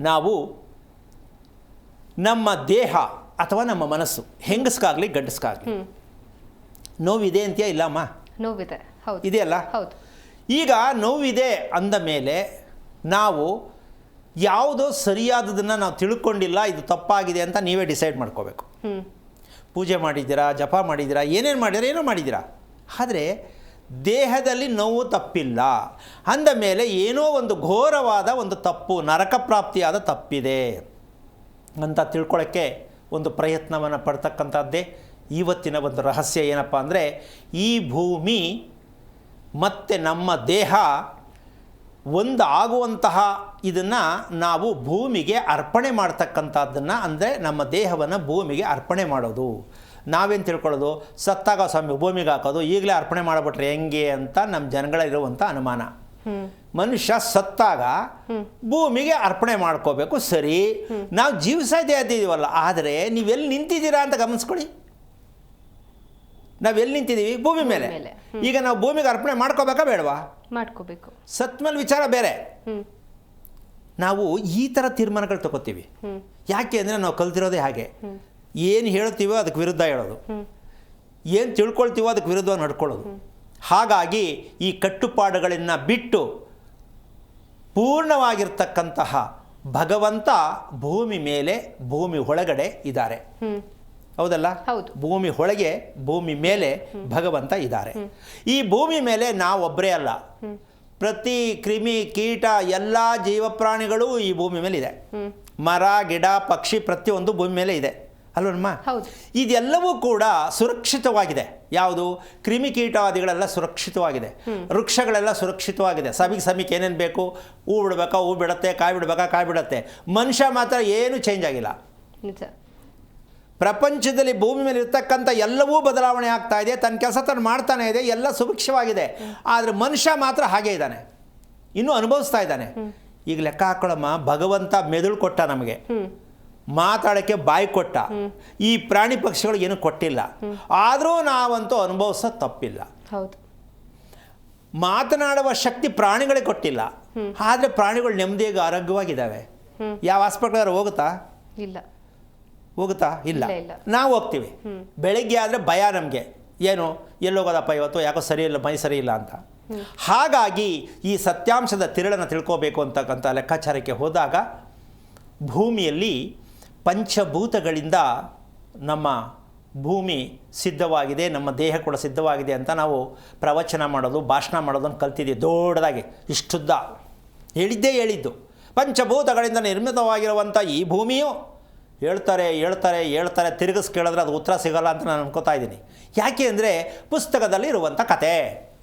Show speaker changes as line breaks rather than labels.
ನಾವು ನಮ್ಮ ದೇಹ ಅಥವಾ ನಮ್ಮ ಮನಸ್ಸು ಹೆಂಗಸ್ಕಾಗಲಿ ಗಂಡಸ್ಕಾಗಲಿ ನೋವಿದೆ ಅಂತೀಯ ಇಲ್ಲಮ್ಮ?
ನೋವಿದೆ. ಹೌದು.
ಇದೆಯಲ್ಲ?
ಹೌದು.
ಈಗ ನೋವಿದೆ ಅಂದ ಮೇಲೆ ನಾವು ಯಾವುದೋ ಸರಿಯಾದದನ್ನು ನಾವು ತಿಳ್ಕೊಂಡಿಲ್ಲ ಇದು ತಪ್ಪಾಗಿದೆ ಅಂತ ನೀವೇ ಡಿಸೈಡ್ ಮಾಡ್ಕೋಬೇಕು. ಪೂಜೆ ಮಾಡಿದ್ದೀರಾ ಜಪ ಮಾಡಿದ್ದೀರಾ ಏನೇನು ಮಾಡಿದ್ದೀರಾ ಏನೋ ಮಾಡಿದ್ದೀರಾ. ಆದರೆ ದೇಹದಲ್ಲಿ ನೋವು ತಪ್ಪಿಲ್ಲ. ಅಂದ ಮೇಲೆ ಏನೋ ಒಂದು ಘೋರವಾದ ಒಂದು ತಪ್ಪು, ನರಕ ಪ್ರಾಪ್ತಿಯಾದ ತಪ್ಪಿದೆ. ಅಂತ ತಿಳ್ಕೊಳ್ಳೋಕ್ಕೆ ಒಂದು ಪ್ರಯತ್ನವನ್ನು ಪಡ್ತಕ್ಕಂಥದ್ದೇ ಇವತ್ತಿನ ಒಂದು ರಹಸ್ಯ ಏನಪ್ಪ ಅಂದರೆ, ಈ ಭೂಮಿ ಮತ್ತು ನಮ್ಮ ದೇಹ ಒಂದು ಆಗುವಂತಹ ಇದನ್ನು ನಾವು ಭೂಮಿಗೆ ಅರ್ಪಣೆ ಮಾಡ್ತಕ್ಕಂಥದ್ದನ್ನು ಅಂದರೆ ನಮ್ಮ ದೇಹವನ್ನು ಭೂಮಿಗೆ ಅರ್ಪಣೆ ಮಾಡೋದು. ನಾವೇನು ತಿಳ್ಕೊಳ್ಳೋದು? ಸತ್ತಾಗ ಸ್ವಾಮಿ ಭೂಮಿಗೆ ಹಾಕೋದು ಈಗಲೇ ಅರ್ಪಣೆ ಮಾಡಿಬಿಟ್ರೆ ಹೆಂಗೆ ಅಂತ ನಮ್ಮ ಜನಗಳಲ್ಲಿರುವಂಥ ಅನುಮಾನ. ಮನುಷ್ಯ ಸತ್ತಾಗ ಭೂಮಿಗೆ ಅರ್ಪಣೆ ಮಾಡ್ಕೋಬೇಕು ಸರಿ. ನಾವು ಜೀವಿಸದೇ ಇದ್ದೀವಲ್ಲ ಆದರೆ ನೀವೆಲ್ಲಿ ನಿಂತಿದ್ದೀರಾ ಅಂತ ಗಮನಿಸ್ಕೊಳ್ಳಿ. ನಾವೆಲ್ಲಿ ನಿಂತಿದ್ದೀವಿ? ಭೂಮಿ ಮೇಲೆ. ಈಗ ನಾವು ಭೂಮಿಗೆ ಅರ್ಪಣೆ ಮಾಡ್ಕೋಬೇಕಾ ಬೇಡವಾ?
ಮಾಡ್ಕೋಬೇಕು.
ಸತ್ ಮೇಲೆ ವಿಚಾರ ಬೇರೆ. ನಾವು ಈ ಥರ ತೀರ್ಮಾನಗಳು ತಗೋತೀವಿ. ಯಾಕೆ ಅಂದರೆ ನಾವು ಕಲ್ತಿರೋದೇ ಹಾಗೆ. ಏನು ಹೇಳ್ತೀವೋ ಅದಕ್ಕೆ ವಿರುದ್ಧ ಹೇಳೋದು. ಏನು ತಿಳ್ಕೊಳ್ತೀವೋ ಅದಕ್ಕೆ ವಿರುದ್ಧವಾಗಿ ನಡ್ಕೊಳ್ಳೋದು. ಹಾಗಾಗಿ ಈ ಕಟ್ಟುಪಾಡುಗಳನ್ನು ಬಿಟ್ಟು ಪೂರ್ಣವಾಗಿರ್ತಕ್ಕಂತಹ ಭಗವಂತ ಭೂಮಿ ಮೇಲೆ ಭೂಮಿ ಒಳಗಡೆ ಇದ್ದಾರೆ. ಹೌದಲ್ಲ?
ಹೌದು.
ಭೂಮಿ ಒಳಗೆ ಭೂಮಿ ಮೇಲೆ ಭಗವಂತ ಇದ್ದಾರೆ. ಈ ಭೂಮಿ ಮೇಲೆ ನಾವೊಬ್ಬರೇ ಅಲ್ಲ. ಪ್ರತಿ ಕ್ರಿಮಿ ಕೀಟ ಎಲ್ಲ ಜೀವಪ್ರಾಣಿಗಳು ಈ ಭೂಮಿ ಮೇಲೆ ಇದೆ ಮರ ಗಿಡ ಪಕ್ಷಿ ಪ್ರತಿಯೊಂದು ಭೂಮಿ ಮೇಲೆ ಇದೆ. ಅಲ್ವಮ್ಮ
ಹೌದು.
ಇದೆಲ್ಲವೂ ಕೂಡ ಸುರಕ್ಷಿತವಾಗಿದೆ. ಯಾವುದು? ಕ್ರಿಮಿಕೀಟಾದಿಗಳೆಲ್ಲ ಸುರಕ್ಷಿತವಾಗಿದೆ. ವೃಕ್ಷಗಳೆಲ್ಲ ಸುರಕ್ಷಿತವಾಗಿದೆ. ಸಮಿಗೆ ಸಮಿಕ್ ಏನೇನು ಬೇಕು? ಹೂ ಬಿಡಬೇಕಾ? ಹೂ ಬಿಡುತ್ತೆ. ಕಾಯಿ ಬಿಡಬೇಕಾ? ಕಾಯಿ ಬಿಡುತ್ತೆ. ಮನುಷ್ಯ ಮಾತ್ರ ಏನೂ ಚೇಂಜ್ ಆಗಿಲ್ಲ. ಪ್ರಪಂಚದಲ್ಲಿ ಭೂಮಿ ಮೇಲೆ ಇರ್ತಕ್ಕಂಥ ಎಲ್ಲವೂ ಬದಲಾವಣೆ ಆಗ್ತಾ ಇದೆ. ತನ್ನ ಕೆಲಸ ತಾನು ಮಾಡ್ತಾನೆ ಇದೆ. ಎಲ್ಲ ಸುಭಿಕ್ಷವಾಗಿದೆ. ಆದರೆ ಮನುಷ್ಯ ಮಾತ್ರ ಹಾಗೆ ಇದ್ದಾನೆ. ಇನ್ನೂ ಅನುಭವಿಸ್ತಾ ಇದ್ದಾನೆ. ಈಗ ಲೆಕ್ಕ ಹಾಕೊಳ್ಳಮ್ಮ. ಭಗವಂತ ಮೆದುಳು ಕೊಟ್ಟ ನಮಗೆ. ಮಾತಾಡೋಕ್ಕೆ ಬಾಯಿ ಕೊಟ್ಟ. ಈ ಪ್ರಾಣಿ ಪಕ್ಷಿಗಳು ಏನು ಕೊಟ್ಟಿಲ್ಲ. ಆದರೂ ನಾವಂತೂ ಅನುಭವಿಸ ತಪ್ಪಿಲ್ಲ.
ಹೌದು.
ಮಾತನಾಡುವ ಶಕ್ತಿ ಪ್ರಾಣಿಗಳಿಗೆ ಕೊಟ್ಟಿಲ್ಲ. ಆದರೆ ಪ್ರಾಣಿಗಳು ನೆಮ್ಮದಿಯಾಗಿ ಆರೋಗ್ಯವಾಗಿದ್ದಾವೆ. ಯಾವ ಹಾಸ್ಪಿಟ್ಲಾದ್ರು ಹೋಗುತ್ತಾ?
ಇಲ್ಲ.
ಹೋಗುತ್ತಾ?
ಇಲ್ಲ.
ನಾವು ಹೋಗ್ತೀವಿ. ಬೆಳಗ್ಗೆ ಆದರೆ ಭಯ ನಮಗೆ. ಏನು? ಎಲ್ಲೋಗೋದಪ್ಪ ಇವತ್ತು? ಯಾಕೋ ಸರಿ ಇಲ್ಲ ಮೈ ಸರಿ ಇಲ್ಲ ಅಂತ. ಹಾಗಾಗಿ ಈ ಸತ್ಯಾಂಶದ ತಿರುಳನ್ನು ತಿಳ್ಕೋಬೇಕು ಅಂತಕ್ಕಂಥ ಲೆಕ್ಕಾಚಾರಕ್ಕೆ ಹೋದಾಗ ಭೂಮಿಯಲ್ಲಿ ಪಂಚಭೂತಗಳಿಂದ ನಮ್ಮ ಭೂಮಿ ಸಿದ್ಧವಾಗಿದೆ, ನಮ್ಮ ದೇಹ ಕೂಡ ಸಿದ್ಧವಾಗಿದೆ ಅಂತ ನಾವು ಪ್ರವಚನ ಮಾಡೋದು, ಭಾಷಣ ಮಾಡೋದನ್ನು ಕಲ್ತಿದ್ದೀವಿ. ದೊಡ್ಡದಾಗಿ, ಇಷ್ಟುದ್ದ. ಹೇಳಿದ್ದೇ ಹೇಳಿದ್ದು. ಪಂಚಭೂತಗಳಿಂದ ನಿರ್ಮಿತವಾಗಿರುವಂಥ ಈ ಭೂಮಿಯು ಹೇಳ್ತಾರೆ ಹೇಳ್ತಾರೆ ಹೇಳ್ತಾರೆ, ತಿರುಗಿಸ್ ಕೇಳಿದ್ರೆ ಅದು ಉತ್ತರ ಸಿಗಲ್ಲ ಅಂತ ನಾನು ಅನ್ಕೋತಾ ಇದ್ದೀನಿ. ಯಾಕೆ ಅಂದರೆ ಪುಸ್ತಕದಲ್ಲಿ ಇರುವಂಥ ಕತೆ.